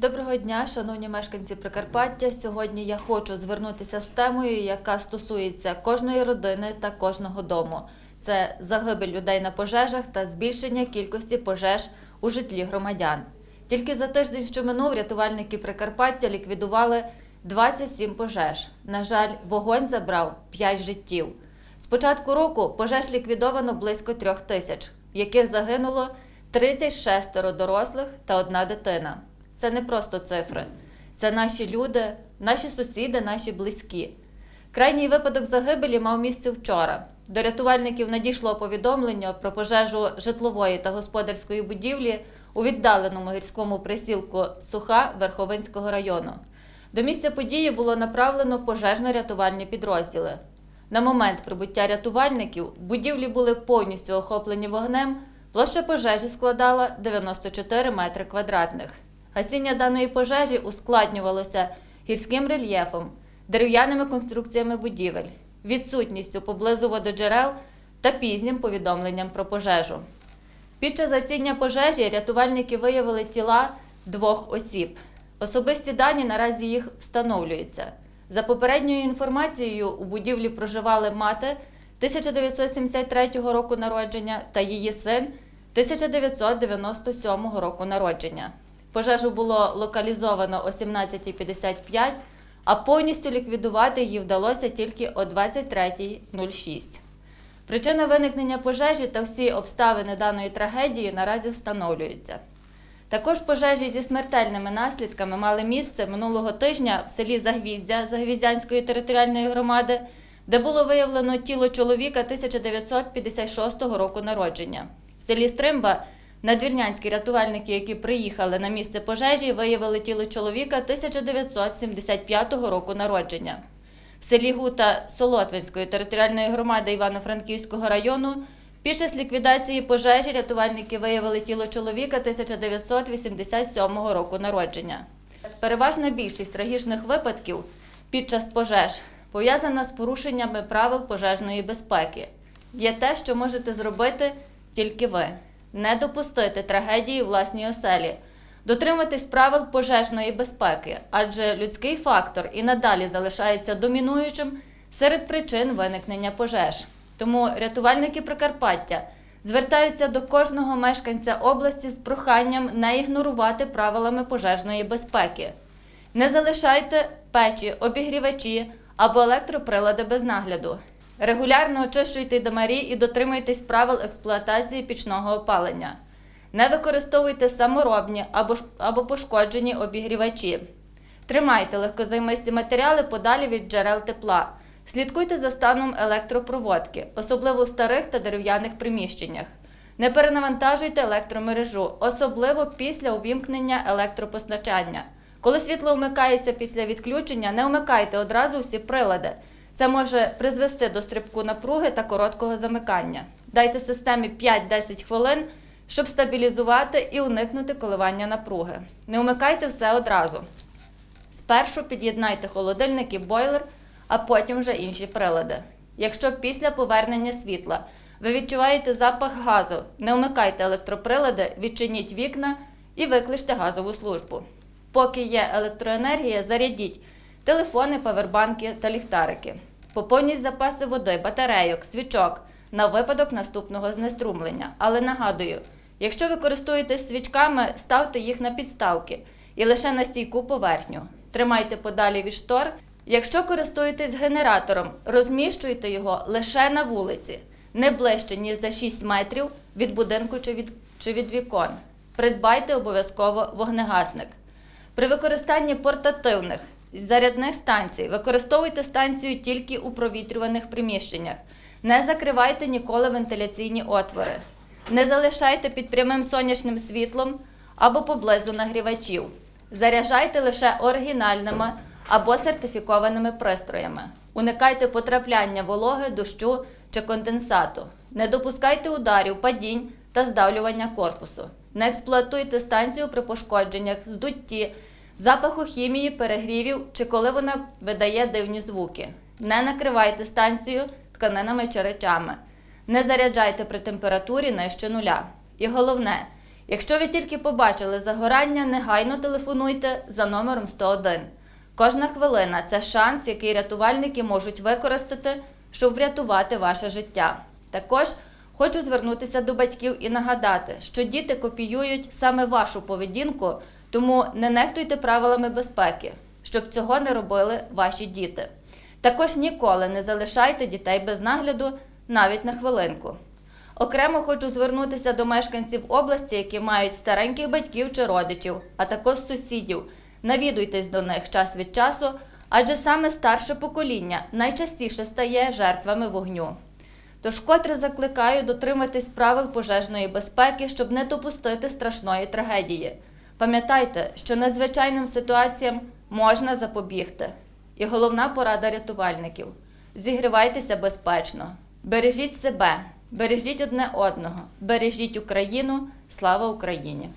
Доброго дня, шановні мешканці Прикарпаття. Сьогодні я хочу звернутися з темою, яка стосується кожної родини та кожного дому. Це загибель людей на пожежах та збільшення кількості пожеж у житлі громадян. Тільки за тиждень, що минув, рятувальники Прикарпаття ліквідували 27 пожеж. На жаль, вогонь забрав 5 життів. З початку року пожеж ліквідовано близько трьох тисяч, в яких загинуло 36 дорослих та одна дитина. Це не просто цифри, це наші люди, наші сусіди, наші близькі. Крайній випадок загибелі мав місце вчора. До рятувальників надійшло повідомлення про пожежу житлової та господарської будівлі у віддаленому гірському присілку Суха Верховинського району. До місця події було направлено пожежно-рятувальні підрозділи. На момент прибуття рятувальників будівлі були повністю охоплені вогнем, площа пожежі складала 94 метри квадратних. Гасіння даної пожежі ускладнювалося гірським рельєфом, дерев'яними конструкціями будівель, відсутністю поблизу вододжерел та пізнім повідомленням про пожежу. Під час гасіння пожежі рятувальники виявили тіла двох осіб. Особисті дані наразі їх встановлюються. За попередньою інформацією, у будівлі проживали мати 1973 року народження та її син 1997 року народження. Пожежу було локалізовано о 17.55, а повністю ліквідувати її вдалося тільки о 23.06. Причина виникнення пожежі та всі обставини даної трагедії наразі встановлюються. Також пожежі зі смертельними наслідками мали місце минулого тижня в селі Загвіздя Загвіздянської територіальної громади, де було виявлено тіло чоловіка 1956 року народження. В селі Стримба надвірнянські рятувальники, які приїхали на місце пожежі, виявили тіло чоловіка 1975 року народження. В селі Гута Солотвинської територіальної громади Івано-Франківського району час ліквідації пожежі рятувальники виявили тіло чоловіка 1987 року народження. Переважна більшість трагічних випадків під час пожеж пов'язана з порушеннями правил пожежної безпеки. Є те, що можете зробити тільки ви: не допустити трагедії у власній оселі, дотриматись правил пожежної безпеки, адже людський фактор і надалі залишається домінуючим серед причин виникнення пожеж. Тому рятувальники Прикарпаття звертаються до кожного мешканця області з проханням не ігнорувати правилами пожежної безпеки. Не залишайте печі, обігрівачі або електроприлади без нагляду. Регулярно очищуйте домарі і дотримуйтесь правил експлуатації пічного опалення. Не використовуйте саморобні або, або пошкоджені обігрівачі. Тримайте легкозаймисті матеріали подалі від джерел тепла. Слідкуйте за станом електропроводки, особливо у старих та дерев'яних приміщеннях. Не перенавантажуйте електромережу, особливо після увімкнення електропостачання. Коли світло вмикається після відключення, не вмикайте одразу всі прилади. Це може призвести до стрибку напруги та короткого замикання. Дайте системі 5-10 хвилин, щоб стабілізувати і уникнути коливання напруги. Не вмикайте все одразу. Спершу під'єднайте холодильник і бойлер, а потім вже інші прилади. Якщо після повернення світла ви відчуваєте запах газу, не вмикайте електроприлади, відчиніть вікна і викличте газову службу. Поки є електроенергія, зарядіть телефони, павербанки та ліхтарики. Поповніть запаси води, батарейок, свічок на випадок наступного знеструмлення. Але нагадую, якщо ви користуєтесь свічками, ставте їх на підставки і лише на стійку поверхню. Тримайте подалі від штор. Якщо користуєтесь генератором, розміщуйте його лише на вулиці, не ближче, ніж за 6 метрів від будинку чи від, чи від вікон. Придбайте обов'язково вогнегасник. При використанні портативних зарядних станцій використовуйте станцію тільки у провітрюваних приміщеннях. Не закривайте ніколи вентиляційні отвори. Не залишайте під прямим сонячним світлом або поблизу нагрівачів. Заряджайте лише оригінальними або сертифікованими пристроями. Уникайте потрапляння вологи, дощу чи конденсату. Не допускайте ударів, падінь та здавлювання корпусу. Не експлуатуйте станцію при пошкодженнях, здутті, запаху хімії, перегрівів чи коли вона видає дивні звуки. Не накривайте станцію тканинами чи речами. Не заряджайте при температурі нижче нуля. І головне, Якщо ви тільки побачили загорання, негайно телефонуйте за номером 101. Кожна хвилина це шанс, який рятувальники можуть використати, щоб врятувати ваше життя. Також хочу звернутися до батьків і нагадати, що діти копіюють саме вашу поведінку, тому не нехтуйте правилами безпеки, щоб цього не робили ваші діти. Також ніколи не залишайте дітей без нагляду навіть на хвилинку. Окремо хочу звернутися до мешканців області, які мають стареньких батьків чи родичів, а також сусідів. Навідуйтесь до них час від часу, адже саме старше покоління найчастіше стає жертвами вогню. Тож котре закликаю дотриматись правил пожежної безпеки, щоб не допустити страшної трагедії. Пам'ятайте, що надзвичайним ситуаціям можна запобігти. І головна порада рятувальників: зігрівайтеся безпечно, бережіть себе, бережіть одне одного, бережіть Україну. Слава Україні!